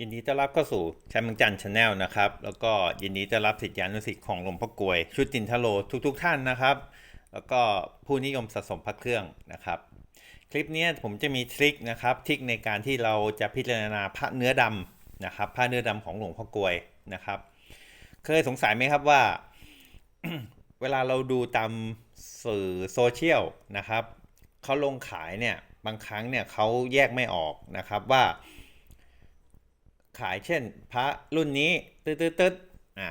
ยินดีต้อนรับเข้าสู่ชัยเมังจันชาแนลนะครับ แล้วก็ยินดีต้อนรับศิษยานุศิษย์ของหลวงพ่อกลวย ชุดจินทโลทุกๆทท่านนะครับ แล้วก็ผู้นิยมสะสมพระเครื่องนะครับ คลิปนี้ผมจะมีทริคนะครับทริคในการที่เราจะพิจารณาพระเนื้อดำนะครับพระเนื้อดำของหลวงพ่อกลวยนะครับ เคยสงสัยไหมครับว่า เวลาเราดูตามสื่อโซเชียลนะครับเขาลงขายเนี่ยบางครั้งเนี่ยเขาแยกไม่ออกนะครับว่า ขายเช่น พระรุ่นนี้ตึ๊ดตึ๊ดตึ๊ดอ่า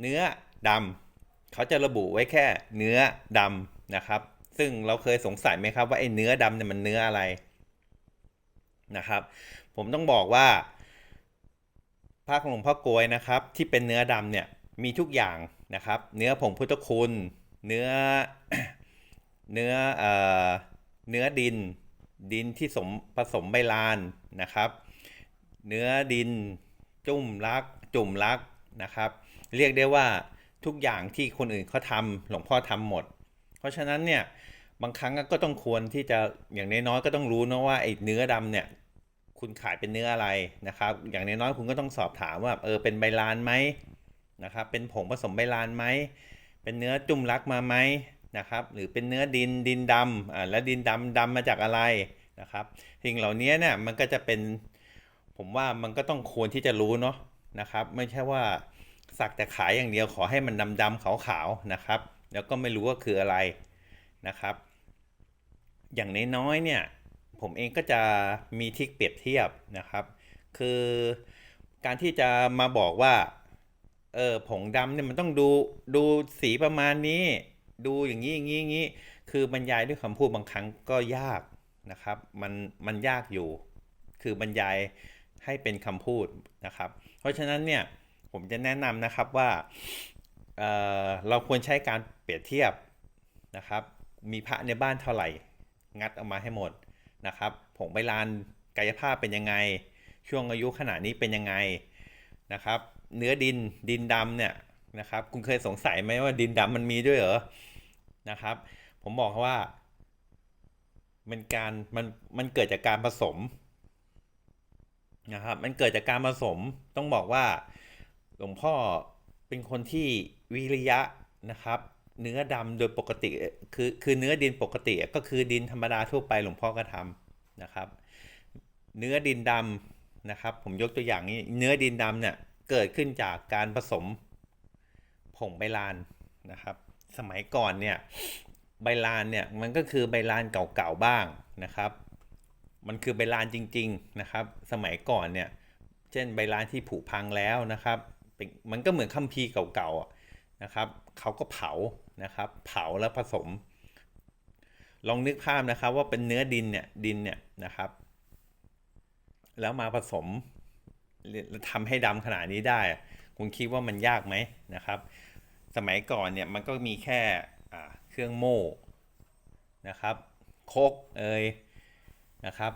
เนื้อดำเขาจะระบุไว้แค่เนื้อดำนะครับ ซึ่งเราเคยสงสัยไหมครับว่าไอ้เนื้อดำเนี่ยมันเนื้ออะไรนะครับ ผมต้องบอกว่าพระของหลวงพ่อโกยนะครับ ที่เป็นเนื้อดำเนี่ยมีทุกอย่างนะครับ เนื้อผงพุทธคุณ เนื้อเนื้อเอ่อเนื้อดิน ดินที่สมผสมใบลานนะครับ เนื้อดิน จุ่มรัก จุ่มรักนะครับ เรียกได้ว่าทุกอย่างที่คนอื่นเขาทำหลวงพ่อทำหมด เพราะฉะนั้นเนี่ยบางครั้งก็ต้องควรที่จะอย่างน้อยๆก็ต้องรู้นะว่าไอ้เนื้อดำเนี่ยคุณขายเป็นเนื้ออะไรนะครับ อย่างน้อยๆคุณก็ต้องสอบถามว่าเออเป็นใบลานไหมนะครับ เป็นผงผสมใบลานไหมเป็นเนื้อจุ่มรักมาไหมนะครับ หรือเป็นเนื้อดินดินดำอ่าแล้วดินดำดำมาจากอะไรนะครับสิ่งเหล่านี้เนี่ยมันก็จะเป็น ผมว่ามันก็ต้องควรที่จะรู้เนาะนะครับ ไม่ใช่ว่าสักแต่ขายอย่างเดียวขอให้มันดำดำขาวขาวๆนะครับ แล้วก็ไม่รู้ว่าคืออะไรนะครับ อย่างน้อยๆเนี่ยผมเองก็จะมีทิกเปรียบเทียบนะครับ คือการที่จะมาบอกว่าเออผงดำเนี่ยมันต้องดูดูสีประมาณนี้ ดูอย่างนี้อย่างนี้อย่างนี้คือบรรยายด้วยคำพูดบางครั้งก็ยากนะครับ มันมันยากอยู่ คือบรรยาย ให้เป็นคำพูดนะครับ เพราะฉะนั้นเนี่ยผมจะแนะนำนะครับว่าเเราควรใช้การเปรียบเทียบนะครับ มีพระในบ้านเท่าไหร่ งัดออกมาให้หมดนะครับผงใบลานกายภาพเป็นยังไง ช่วงอายุขนาดนี้เป็นยังไงนะครับ เนื้อดินดินดำเนี่ยนะครับคุณเคยสงสัยไหมว่าดินดำมันมีด้วยเหรอนะครับ ผมบอกว่ามันการมันมันเกิดจากการผสม นะครับ มันเกิดจากการผสมต้องบอกว่าหลวงพ่อเป็นคนที่วิริยะนะครับ เนื้อดำโดยปกติคือคือเนื้อดินปกติก็คือดินธรรมดาทั่วไปหลวงพ่อก็ทำนะครับ เนื้อดินดำนะครับ ผมยกตัวอย่างนี้เนื้อดินดำเนี่ยเกิดขึ้นจากการผสมผงใบลานนะครับ สมัยก่อนเนี่ยใบลานเนี่ยมันก็คือใบลานเก่าๆบ้างนะครับ มันคือใบลานจริง ๆนะครับ สมัยก่อนเนี่ย เช่นใบลานที่ผุพังแล้วนะครับ มันก็เหมือนคัมภีร์เก่าๆนะครับ เขาก็เผานะครับ เผาแล้วผสม ลองนึกภาพนะครับว่าเป็นเนื้อดินเนี่ยดินเนี่ยนะครับ แล้วมาผสมแล้วทำให้ดำขนาดนี้ได้ คุณคิดว่ามันยากไหมนะครับ สมัยก่อนเนี่ยมันก็มีแค่เครื่องโม่นะครับโคกเอย นะครับ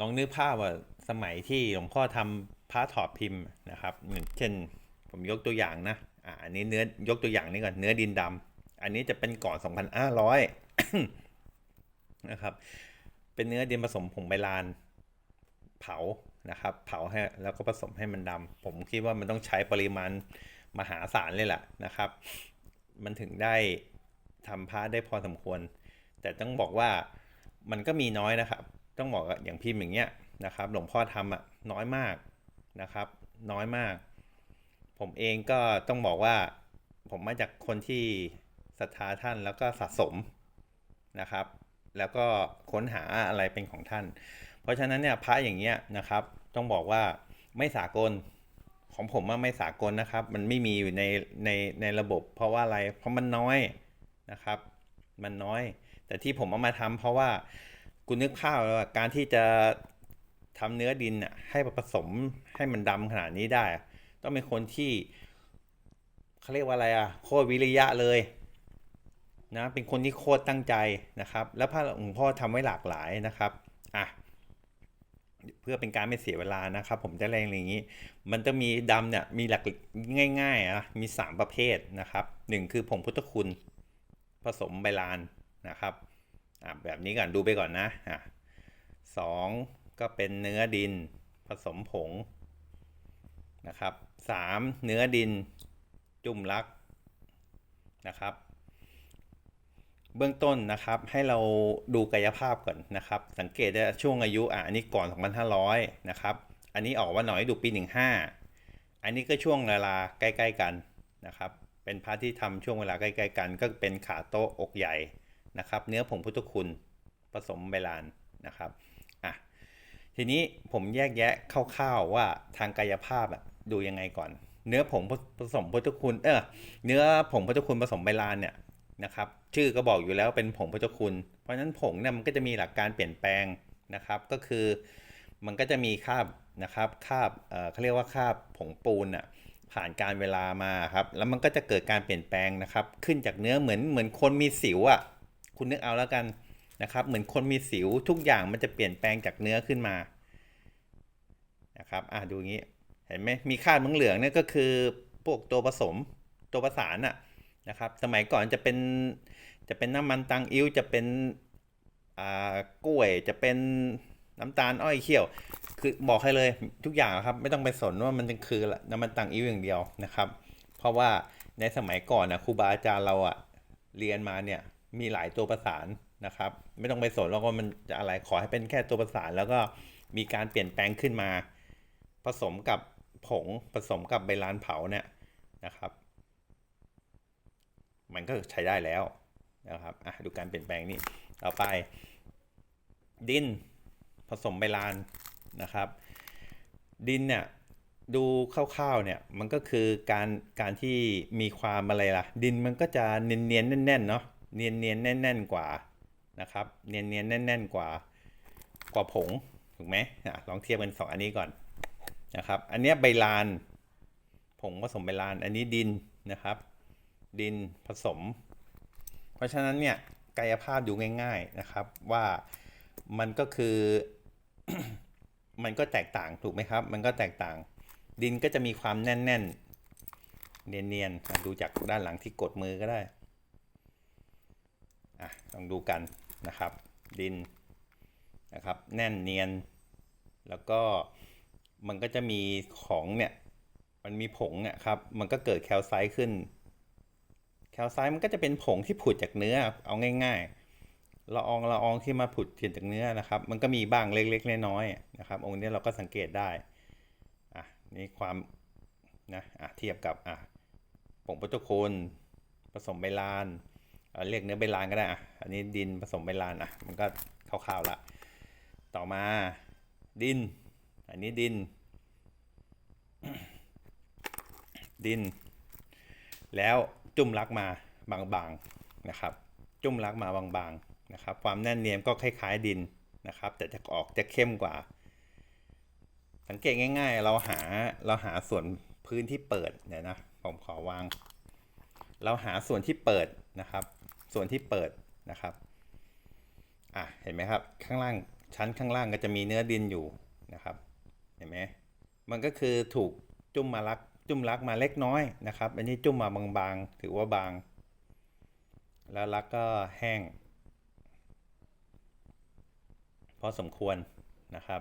ลองนึกภาพว่าสมัยที่หลวงพ่อทำพระถอดพิมพ์นะครับเช่นผมยกตัวอย่างนะอ่าอันนี้เนื้อยกตัวอย่างนี้ก่อนเนื้อดินดำอันนี้จะเป็นก่อน 2,500นะครับ เป็นเนื้อดินผสมผงใบลานเผานะครับ เผาให้แล้วก็ผสมให้มันดำผมคิดว่ามันต้องใช้ปริมาณมหาศาลเลยแหละนะครับ มันถึงได้ทำพระได้พอสมควร แต่ต้องบอกว่ามันก็มีน้อยนะครับ ต้องบอกอย่างพิมพ์อย่างเงี้ยนะครับ หลวงพ่อทำอะน้อยมากนะครับ น้อยมาก ผมเองก็ต้องบอกว่า ผมมาจากคนที่ศรัทธาท่านแล้วก็สะสมนะครับ แล้วก็ค้นหาอะไรเป็นของท่าน เพราะฉะนั้นเนี่ยพระอย่างเงี้ยนะครับ ต้องบอกว่าไม่สากลของผมว่าไม่สากลนะครับ มันไม่มีอยู่ในในในระบบ เพราะว่าอะไรเพราะมันน้อยนะครับ มันน้อย แต่ที่ผมเอามาทำเพราะว่า คุณนึกภาพว่าการที่จะทำเนื้อดินน่ะให้ผสมให้มันดำขนาดนี้ได้ ต้องเป็นคนที่เขาเรียกว่าอะไรอะโคตรวิริยะเลยนะเป็นคนที่โคตรตั้งใจนะครับ แล้วพระหลวงพ่อทำไว้หลากหลายนะครับอะเพื่อเป็นการไม่เสียเวลานะครับ ผมจะแรงอย่างนี้ มันจะมีดำเนี่ยมีหลักง่ายๆอะมี 3 ประเภทนะครับหนึ่งคือผงพุทธคุณผสมใบลานนะครับ อะแบบนี้ก่อนดูไปก่อนนะอะสองก็เป็นเนื้อดินผสมผงนะครับสามเนื้อดินจุ่มลักนะครับ เบื้องต้นนะครับให้เราดูกายภาพก่อนนะครับ สังเกตได้ช่วงอายุอะอันนี้ก่อน 2,500 นะครับ อันนี้ออกว่าหน่อยดูปี 15 อันนี้ก็ช่วงเวลาใกล้ ๆ กันนะครับ เป็นพระที่ทำช่วงเวลาใกล้ ๆ กัน ก็เป็นขาโต๊ะอกใหญ่ นะครับ เนื้อผงพุทธคุณผสมใบลานนะครับอะทีนี้ผมแยกแยะคร่าวๆว่าทางกายภาพอะดูยังไงก่อน เนื้อผงผสมพุทธคุณเออเนื้อผงพุทธคุณผสมใบลานเนี่ยนะครับ ชื่อก็บอกอยู่แล้วเป็นผงพุทธคุณ เพราะฉะนั้นผงเนี่ยมันก็จะมีหลักการเปลี่ยนแปลงนะครับ ก็คือมันก็จะมีคาบนะครับคาบเออเขาเรียกว่าคาบผงปูนอะผ่านการเวลามาครับ แล้วมันก็จะเกิดการเปลี่ยนแปลงนะครับ ขึ้นจากเนื้อเหมือนเหมือนคนมีสิวอะ คุณนึกเอาแล้วกันนะครับ เหมือนคนมีสิวทุกอย่างมันจะเปลี่ยนแปลงจากเนื้อขึ้นมานะครับอะดูงี้เห็นไหมมีคราบเหลืองเนี่ยก็คือพวกตัวผสมตัวประสานอะนะครับ สมัยก่อนจะเป็นจะเป็นน้ำมันตังอิ้วจะเป็นอ่ากล้วยจะเป็นน้ำตาลอ้อยเคี่ยว คือบอกให้เลยทุกอย่างครับ ไม่ต้องไปสนว่ามันจะคือน้ำมันตังอิ้วอย่างเดียวนะครับ เพราะว่าในสมัยก่อนนะครูบาอาจารย์เราอะเรียนมาเนี่ย มีหลายตัวประสานนะครับ ไม่ต้องไปสนแล้วว่ามันจะอะไรขอให้เป็นแค่ตัวประสาน แล้วก็มีการเปลี่ยนแปลงขึ้นมา ผสมกับผงผสมกับใบลานเผาเนี่ยนะครับ มันก็ใช้ได้แล้วนะครับอะดูการเปลี่ยนแปลงนี่ต่อไป ดินผสมใบลานนะครับ ดินเนี่ยดูคร่าวๆเนี่ยมันก็คือการการที่มีความอะไรล่ะ ดินมันก็จะเนียนๆแน่นๆเนาะ เนียนเนียนๆแน่นๆกว่านะครับ เนียนเนียนๆแน่นๆกว่ากว่าผงถูกไหมอะลองเทียบกันสองอันนี้ก่อนนะครับ อันนี้ใบลานผงผสมใบลาน อันนี้ดินนะครับ ดินผสม เพราะฉะนั้นเนี่ยกายภาพดูง่าย ๆนะครับ ว่ามันก็คือมันก็แตกต่างถูกไหมครับ มันก็แตกต่าง ดินก็จะมีความแน่นๆ เนียนๆดูจากด้านหลังที่กดมือก็ได้ อะลองดูกันนะครับ ดินนะครับ แน่นเนียน แล้วก็มันก็จะมีของเนี่ยมันมีผงเนี่ยครับ มันก็เกิดแคลไซต์ขึ้น แคลไซต์มันก็จะเป็นผงที่ผุดจากเนื้อเอาง่ายๆละอองละอองที่มาผุดจากเนื้อนะครับ มันก็มีบ้างเล็กๆน้อยๆนะครับ องค์นี้เราก็สังเกตได้อะนี่ความนะอะเทียบกับอะผงโปรโตโคนผสมใบลาน เรียกเนื้อใบลานก็ได้อะอันนี้ดินผสมใบลานอะมันก็คร่าวๆละต่อมาดิน อันนี้ดิน ดิน แล้วจุ่มลักมาบางๆนะครับ จุ่มลักมาบางๆนะครับ ความแน่นเนียนก็คล้ายๆดินนะครับ แต่จะออกจะเข้มกว่า สังเกตง่าย ๆ เราหาเราหาส่วนพื้นที่เปิดเนี่ยนะผมขอวาง เราหาส่วนที่เปิดนะครับ ส่วนที่เปิดนะครับอะเห็นไหมครับข้างล่างชั้นข้างล่างก็จะมีเนื้อดินอยู่นะครับ เห็นไหมมันก็คือถูกจุ่มมาลักจุ่มลักมาเล็กน้อยนะครับอันนี้จุ่มมาบางๆ ถือว่าบาง แล้วลักก็แห้งพอสมควรนะครับ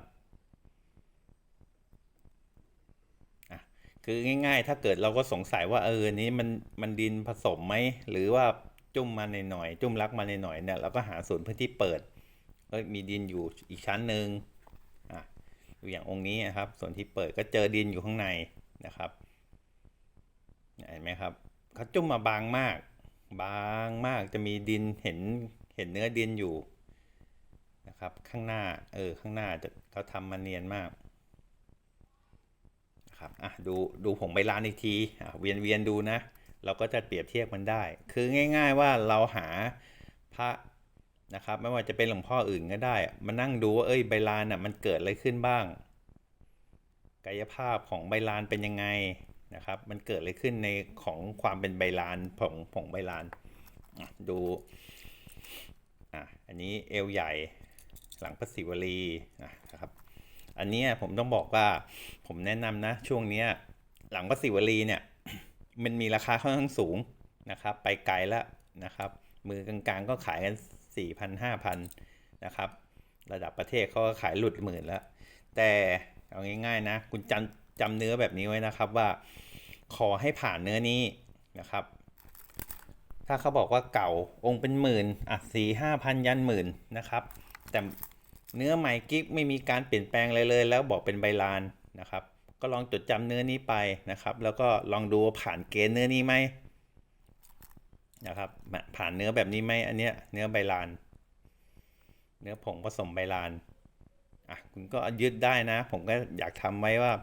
อะคือง่ายๆ ถ้าเกิดเราก็สงสัยว่าเออนี้มันมันดินผสมไหมหรือว่า จุ่มมาในหน่อยๆจุ่มลักมาในหน่อยๆเนี่ยเราก็หาส่วนพื้นที่เปิดก็มีดินอยู่อีกชั้นหนึ่งอะอย่างองค์นี้นะครับ ส่วนที่เปิดก็เจอดินอยู่ข้างในนะครับเห็นไหมครับเขาจุ่มมาบางมาก บางมากจะมีดินเห็นเห็นเนื้อดินอยู่นะครับข้างหน้าเออข้างหน้าจะเขาทำมาเนียนมากนะครับอะดูดูผงใบลานอีกทีอะเวียนเวียนดูนะ เราก็จะเปรียบเทียบมันได้ คือง่าย ๆว่าเราหาพระนะครับ ไม่ว่าจะเป็นหลวงพ่ออื่นก็ได้ มานั่งดูว่าเอ้ยใบลานอะมันเกิดอะไรขึ้นบ้าง กายภาพของใบลานเป็นยังไงนะครับ มันเกิดอะไรขึ้นในของความเป็นใบลานผงผงใบลานดูอะอันนี้เอวใหญ่หลังพระศิวลีนะครับอันนี้ผมต้องบอกว่าผมแนะนำนะช่วงนี้หลังพระศิวลีเนี่ย มันมีราคาค่อนข้างสูงนะครับ ไปไกลแล้วนะครับ มือกลางๆก็ขายกัน 4,000 5,000นะครับ ระดับประเทศเขาก็ขายหลุดหมื่นแล้ว แต่เอาง่ายๆนะ คุณจำจำเนื้อแบบนี้ไว้นะครับว่า ขอให้ผ่านเนื้อนี้นะครับ ถ้าเขาบอกว่าเก่าองค์เป็นหมื่นอะสี่ห้าพันยันหมื่นนะครับ แต่เนื้อใหม่กิ๊กไม่มีการเปลี่ยนแปลงอะไรเลย แล้วบอกเป็นใบลานนะครับ ก็ลองจดจำเนื้อนี้ไปนะครับ แล้วก็ลองดูผ่านเกณฑ์เนื้อนี้ไหมนะครับ ผ่านเนื้อแบบนี้ไหมอันเนี้ยเนื้อใบลาน เนื้อผงผสมใบลานอะคุณก็ยึดได้นะ ผมก็อยากทำไว้ว่า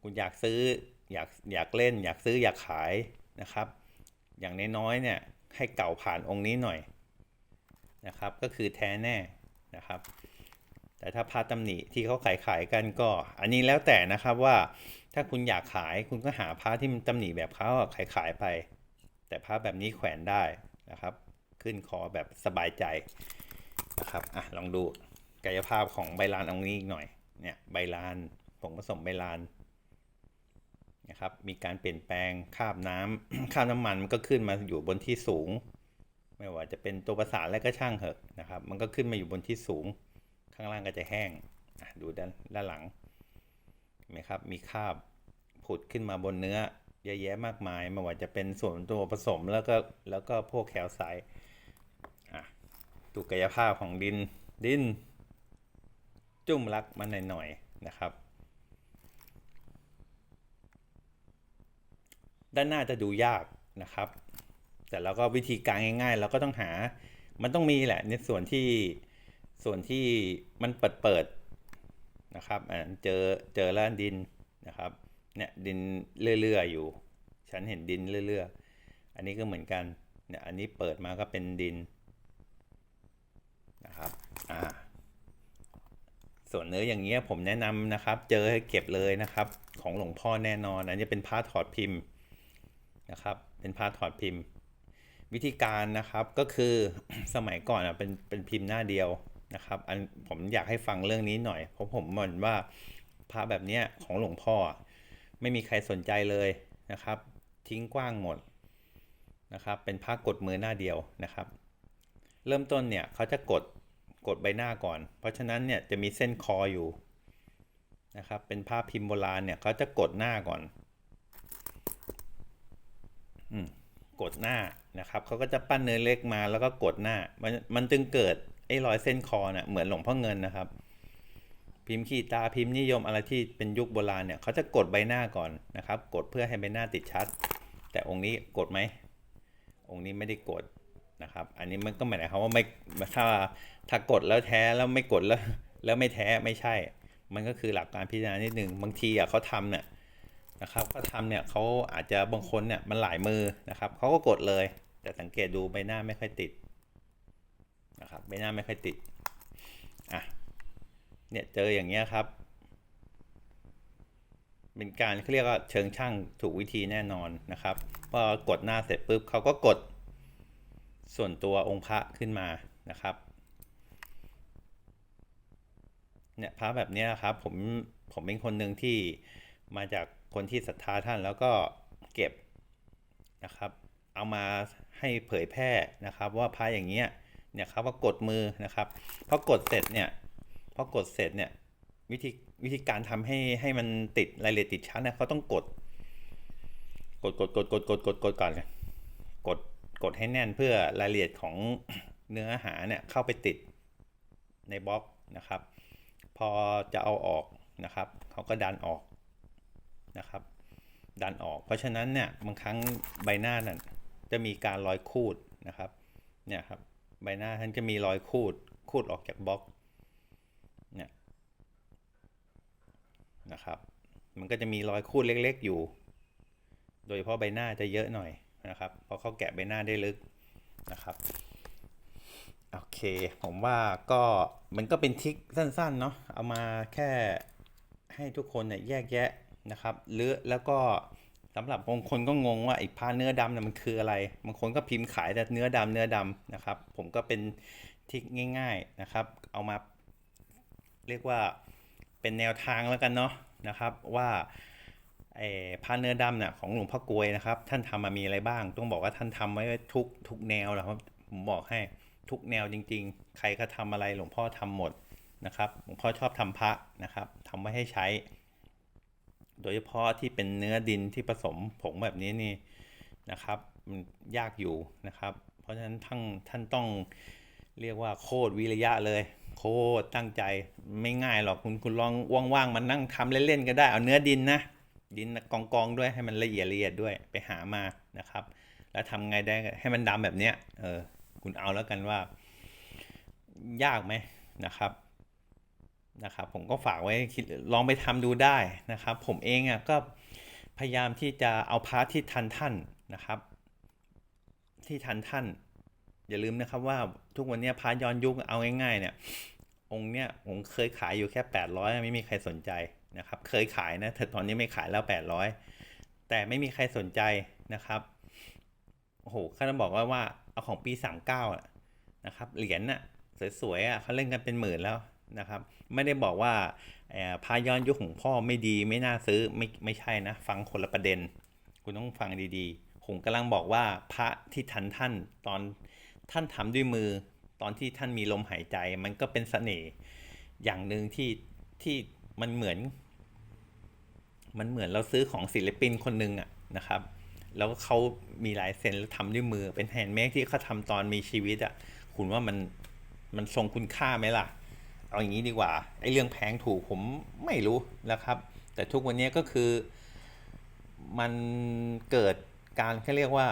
คุณอยากซื้ออยากอยากเล่น อยากซื้ออยากขายนะครับ อย่างน้อยๆเนี่ยให้เก่าผ่านองค์นี้หน่อยนะครับ ก็คือแท้แน่นะครับ แต่ถ้าพาตำหนิที่เขาขายขายกันก็ อันนี้แล้วแต่นะครับว่าถ้าคุณอยากขายคุณก็หาพระที่มันตำหนิแบบเขาขายขายไป แต่พระแบบนี้แขวนได้นะครับ ขึ้นคอแบบสบายใจนะครับอะลองดูกายภาพของใบลานองค์นี้อีกหน่อยเนี่ยใบลานผงผสมใบลานนะครับมีการเปลี่ยนแปลงคาบน้ำคาบน้ำมันมันก็ขึ้นมาอยู่บนที่สูง ไม่ว่าจะเป็นตัวประสานอะก็ช่างเหอะนะครับ มันก็ขึ้นมาอยู่บนที่สูง ข้างล่างก็จะแห้งดูด้านด้านหลังเห็นไหมครับ มีคราบผุดขึ้นมาบนเนื้อเยอะแยะมากมายไม่ว่าจะเป็นส่วนตัวผสมแล้วก็แล้วก็พวกแคลไซต์อะดูกายภาพของดินดิน จุ่มรักมันหน่อยๆนะครับ ด้านหน้าจะดูยากนะครับ แต่เราก็วิธีการง่ายๆ เราก็ต้องหามันต้องมีแหละในส่วนที่ ส่วนที่มันเปิดเปิดๆนะครับอ่าเจอเจอล้วดินนะครับเนี่ยดินเลื่อยๆอยู่ ฉันเห็นดินเลื่อยๆอันนี้ก็เหมือนกันเนี่ยอันนี้เปิดมาก็เป็นดินนะครับอ่าส่วนเนื้ออย่างเงี้ยผมแนะนำนะครับ เจอให้เก็บเลยนะครับ ของหลวงพ่อแน่นอน อันนี้เป็นผ้าถอดพิมพ์นะครับ เป็นผ้าถอดพิมพ์ วิธีการนะครับก็คือสมัยก่อนอะเป็นเป็นพิมพ์หน้าเดียว นะครับอันผมอยากให้ฟังเรื่องนี้หน่อย เพราะผมมอนว่าพระแบบเนี้ยของหลวงพ่อ ไม่มีใครสนใจเลยนะครับ ทิ้งกว้างหมดนะครับ เป็นผ้ากดมือหน้าเดียวนะครับ เริ่มต้นเนี่ยเขาจะกดกดใบหน้าก่อน เพราะฉะนั้นเนี่ยจะมีเส้นคออยู่นะครับ เป็นผ้าพิมพ์โบราณเนี่ยเขาจะกดหน้าก่อนอืมกดหน้านะครับเขาก็จะปั้นเนื้อเล็กมาแล้วก็กดหน้ามันมันจึงเกิด ไอ้รอยเส้นคอเนะ่ะเหมือนหลวงพ่อเงินนะครับ พิมพ์ขีตาพิมพ์นิยมอะไรที่เป็นยุคโบราณเนี่ยเขาจะกดใบหน้าก่อนนะครับ กดเพื่อให้ใบหน้าติดชัด แต่องค์นี้กดไหมองค์นี้ไม่ได้กดนะครับ อันนี้มันก็หมายความว่าไม่ถ้าถ้ากดแล้วแท้แล้วไม่กดแล้ว แล้วไม่แท้ไม่ใช่ มันก็คือหลักการพิจารณานิดหนึ่งบางทีอะเขาทำเนี่ยนะครับก็ทำเนี่ยเขาอาจจะบางคนเนี่ยมันหลายมือนะครับเขาก็กดเลย แต่สังเกตดูใบหน้าไม่ค่อยติด นะครับใบหน้าไม่ค่อยติดอะเนี่ยเจออย่างเงี้ยครับ เป็นการเขาเรียกว่าเชิงช่างถูกวิธีแน่นอนนะครับพอกดหน้าเสร็จปุ๊บเขาก็กดส่วนตัวองค์พระขึ้นมานะครับเนี่ยพระแบบนี้ยครับผมผมเป็นคนหนึ่งที่มาจากคนที่ศรัทธาท่านแล้วก็เก็บนะครับ เอามาให้เผยแพร่นะครับ ว่าพระอย่างเงี้ย เนี่ยครับว่ากดมือนะครับพอกดเสร็จเนี่ยพอกดเสร็จเนี่ยวิธีวิธีการทำให้ให้มันติดรายละเอียดติดชั้นเนี่ยเขาต้องกด กดกดกดกดกดกดกดก่อนกดกดให้แน่นเพื่อรายละเอียดของเนื้อหาเนี่ยเข้าไปติดในบล็อกนะครับ พอจะเอาออกนะครับเขาก็ดันออกนะครับ ดันออก เพราะฉะนั้นเนี่ยบางครั้งใบหน้านั่นจะมีการรอยคูดนะครับเนี่ยครับ ใบหน้าท่านจะมีรอยคูดคูดออกจากบล็อกเนี่ยนะครับ มันก็จะมีรอยคูดเล็กๆอยู่ โดยเฉพาะใบหน้าจะเยอะหน่อยนะครับ เพราะเขาแกะใบหน้าได้ลึกนะครับ โอเค ผมว่าก็มันก็เป็นทริคสั้นๆเนาะเอามาแค่ให้ทุกคนเนี่ยแยกแยะนะครับหรือแล้วก็ สำหรับบางคนก็งงว่าไอ้ผ้าเนื้อดำเนี่ยมันคืออะไร บางคนก็พิมพ์ขายแต่เนื้อดำเนื้อดำนะครับ ผมก็เป็นทริคง่าย ๆนะครับ เอามาเรียกว่าเป็นแนวทางแล้วกันเนาะนะครับว่าไอ้ผ้าเนื้อดำเนี่ยของหลวงพ่อกลวยนะครับ ท่านทำมามีอะไรบ้าง ต้องบอกว่าท่านทำไว้ทุกทุกแนวและครับผมบอกให้ทุกแนวจริง ๆ ใครก็ทำอะไรหลวงพ่อทำหมดนะครับหลวงพ่อชอบทำพระนะครับทำไว้ให้ใช้ โดยเฉพาะที่เป็นเนื้อดินที่ผสมผงแบบนี้นี่นะครับมันยากอยู่นะครับ เพราะฉะนั้นท่านท่านต้องเรียกว่าโคตรวิริยะเลย โคตรตั้งใจไม่ง่ายหรอกคุณคุณลองว่างๆมันนั่งทำเล่นๆก็ได้เอาเนื้อดินนะดินกองกองๆด้วยให้มันละเอียดละเอียดด้วยไปหามานะครับ แล้วทำไงได้ให้มันดำแบบเนี้ยเออคุณเอาแล้วกันว่า ยากไหมนะครับ นะครับผมก็ฝากไว้คิดลองไปทำดูได้นะครับ ผมเองอะก็พยายามที่จะเอาพาร์ทที่ทันท่านนะครับ ที่ทันท่าน อย่าลืมนะครับว่าทุกวันนี้พาร์ทย้อนยุคเอาง่ายๆเนี่ยองค์เนี้ยผมเคยขายอยู่แค่ 800 ไม่มีใครสนใจนะครับ เคยขายนะแต่ตอนนี้ไม่ขายแล้ว 800 แต่ไม่มีใครสนใจนะครับโอ้โหข้าจะบอกว่าว่าเอาของปี 39นะครับเหรียญน่ะสวยๆอะเขาเล่นกันเป็นหมื่นแล้วนะครับ ไม่ได้บอกว่าพาย้อนยุคของพ่อไม่ดีไม่น่าซื้อไม่ไม่ใช่นะ ฟังคนละประเด็น คุณต้องฟังดีๆ ผมกำลังบอกว่าพระที่ทันท่านตอนท่านทำด้วยมือ ตอนที่ท่านมีลมหายใจ มันก็เป็นเสน่ห์อย่างหนึ่งที่ที่มันเหมือน มันเหมือนเราซื้อของศิลปินคนหนึ่งอะนะครับ แล้วเขามีลายเซ็นแล้วทำด้วยมือเป็นแฮนด์เมดที่เขาทำตอนมีชีวิตอะคุณว่ามันมันทรงคุณค่าไหมล่ะ เอาอย่างนี้ดีกว่าไอ้เรื่องแพงถูกผมไม่รู้นะครับ แต่ทุกวันนี้ก็คือมันเกิดการเขาเรียกว่า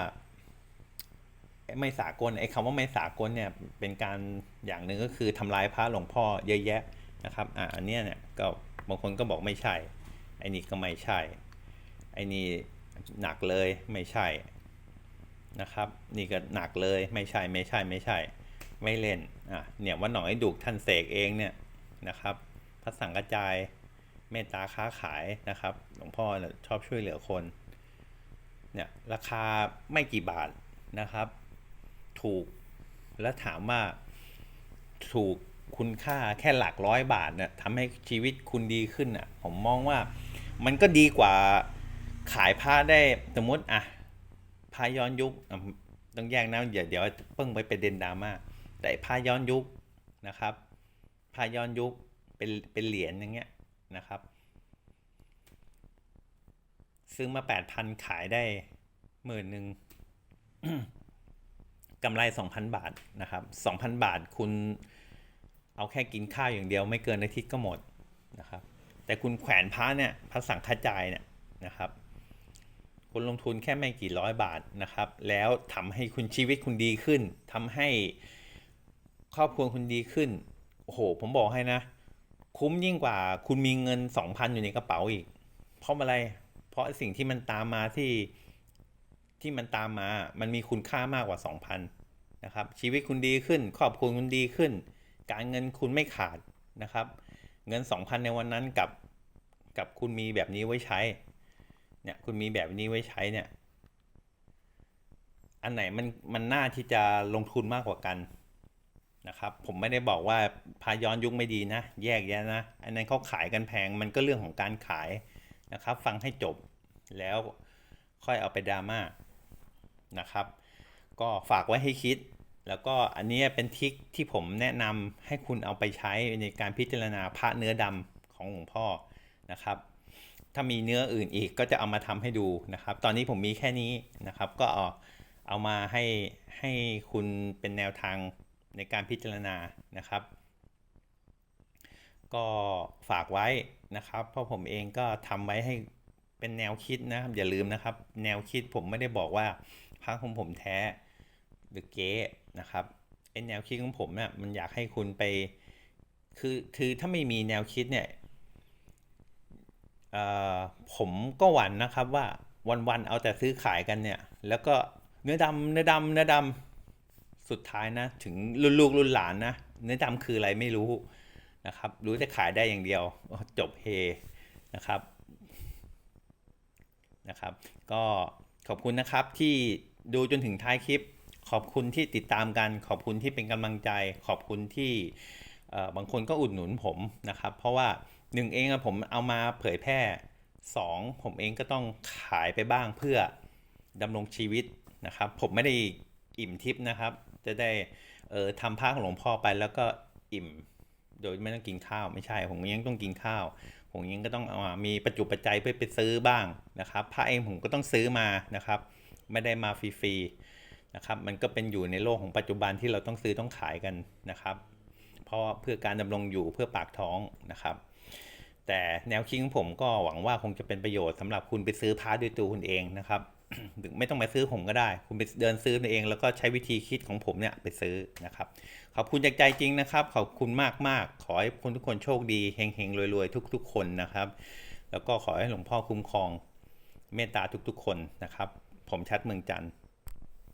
ไม่สากลไอ้คำว่าไม่สากลเนี่ยเป็นการอย่างหนึ่งก็คือทำลายพระหลวงพ่อเยอะแยะนะครับอะอันเนี้ยเนี่ยก็บางคนก็บอกไม่ใช่ไอ้นี่ก็ไม่ใช่ไอ้นี่หนักเลยไม่ใช่นะครับ นี่ก็หนักเลยไม่ใช่ไม่ใช่ไม่ใช่ ไม่เล่นอะเนี่ยวันหนองไอ้ดุกท่านเสกเองเนี่ยนะครับพระสังกระจายเมตตาค้าขายนะครับหลวงพ่อชอบช่วยเหลือคนเนี่ยราคาไม่กี่บาทนะครับ ถูกแล้วถามว่าถูกคุณค่าแค่หลักร้อยบาทเนี่ยทำให้ชีวิตคุณดีขึ้นอะผมมองว่ามันก็ดีกว่าขายผ้าได้สมมติอะผ้าย้อนยุคต้องแยกนะเดี๋ยวเดี๋ยวเพิ่งไปเป็นเดนดราม่า แต่ผ้าย้อนยุคนะครับผ้าย้อนยุคเป็นเป็นเหรียญอย่างเงี้ยนะครับ ซื้อมาแปดพันขายได้หมื่นหนึ่งกำไร 2,000 บาทนะครับ 2,000 บาทคุณเอาแค่กินข้าวอย่างเดียวไม่เกินอาทิตย์ก็หมดนะครับ แต่คุณแขวนพระเนี่ยพระสังฆจายเนี่ยนะครับ คุณลงทุนแค่ไม่กี่ร้อยบาทนะครับ แล้วทำให้คุณชีวิตคุณดีขึ้นทำให้ ครอบครัวคุณดีขึ้น โอ้โห ผมบอกให้นะ คุ้มยิ่งกว่า คุณมีเงิน2,000อยู่ในกระเป๋าอีก เพราะอะไร เพราะสิ่งที่มันตามมาที่ที่มันตามมา มันมีคุณค่ามากกว่า2,000นนะครับ ชีวิตคุณดีขึ้น ครอบครัวคุณดีขึ้น การเงินคุณไม่ขาดนะครับ เงิน2,000ในวันนั้นกับกับคุณมีแบบนี้ไว้ใช้ เนี่ยคุณมีแบบนี้ไว้ใช้เนี่ย อันไหนมันมันน่าที่จะลงทุนมากกว่ากัน นะครับผมไม่ได้บอกว่าพาย้อนยุคไม่ดีนะ แยกแยะนะ อันนั้นเขาขายกันแพงมันก็เรื่องของการขายนะครับ ฟังให้จบแล้วค่อยเอาไปดราม่านะครับ ก็ฝากไว้ให้คิด แล้วก็อันนี้เป็นทิคที่ผมแนะนำให้คุณเอาไปใช้ในการพิจารณาพระเนื้อดำของหลวงพ่อนะครับ ถ้ามีเนื้ออื่นอีกก็จะเอามาทำให้ดูนะครับ ตอนนี้ผมมีแค่นี้นะครับ ก็เอาเอามาให้ให้คุณเป็นแนวทาง ในการพิจารณานะครับ ก็ฝากไว้นะครับ เพราะผมเองก็ทำไว้ให้เป็นแนวคิดนะครับ อย่าลืมนะครับ แนวคิดผมไม่ได้บอกว่าพระของผมแท้หรือเก๊นะครับไอแนวคิดของผมเนี่ยมันอยากให้คุณไปคือคือถ้าไม่มีแนวคิดเนี่ยผมก็หวั่นนะครับว่าวันๆเอาแต่ซื้อขายกันเนี่ย แล้วก็เนื้อดำเนื้อดำเนื้อดำ สุดท้ายนะ ถึงรุ่นลูกรุ่นหลานนะเนื้อดำคืออะไรไม่รู้นะครับ รู้แต่ขายได้อย่างเดียว จบเฮนะครับนะครับ ก็ขอบคุณนะครับที่ดูจนถึงท้ายคลิป ขอบคุณที่ติดตามกัน ขอบคุณที่เป็นกำลังใจ ขอบคุณที่เอ่อบางคนก็อุดหนุนผมนะครับ เพราะว่าหนึ่งเองผมเอามาเผยแพร่สองผมเองก็ต้องขายไปบ้างเพื่อดำรงชีวิตนะครับ ผมไม่ได้อิ่มทิพย์นะครับ จะได้เออทำผ้าของหลวงพ่อไปแล้วก็อิ่ม โดยไม่ต้องกินข้าวไม่ใช่ ผมยังต้องกินข้าว ผมยังก็ต้องเอามามีประจุปัจจัยเพื่อไปซื้อบ้างนะครับพระเองผมก็ต้องซื้อมานะครับ ไม่ได้มาฟรีๆนะครับ มันก็เป็นอยู่ในโลกของปัจจุบันที่เราต้องซื้อต้องขายกันนะครับ เพราะว่าเพื่อการดำรงอยู่เพื่อปากท้องนะครับแต่แนวคิดของผมก็หวังว่าคงจะเป็นประโยชน์สำหรับคุณไปซื้อพาร์ทด้วยตัวคุณเองนะครับ ไม่ต้องมาซื้อผมก็ได้ คุณไปเดินซื้อเอง แล้วก็ใช้วิธีคิดของผมเนี่ยไปซื้อนะครับ ขอบคุณจากใจจริงนะครับ ขอบคุณมากมากขอให้คุณทุกคนโชคดีเฮงๆรวยๆ ทุก ๆ คนนะครับ แล้วก็ขอให้หลวงพ่อคุ้มครองเมตตาทุกๆ คนนะครับ ผมชัดเมืองจันทร์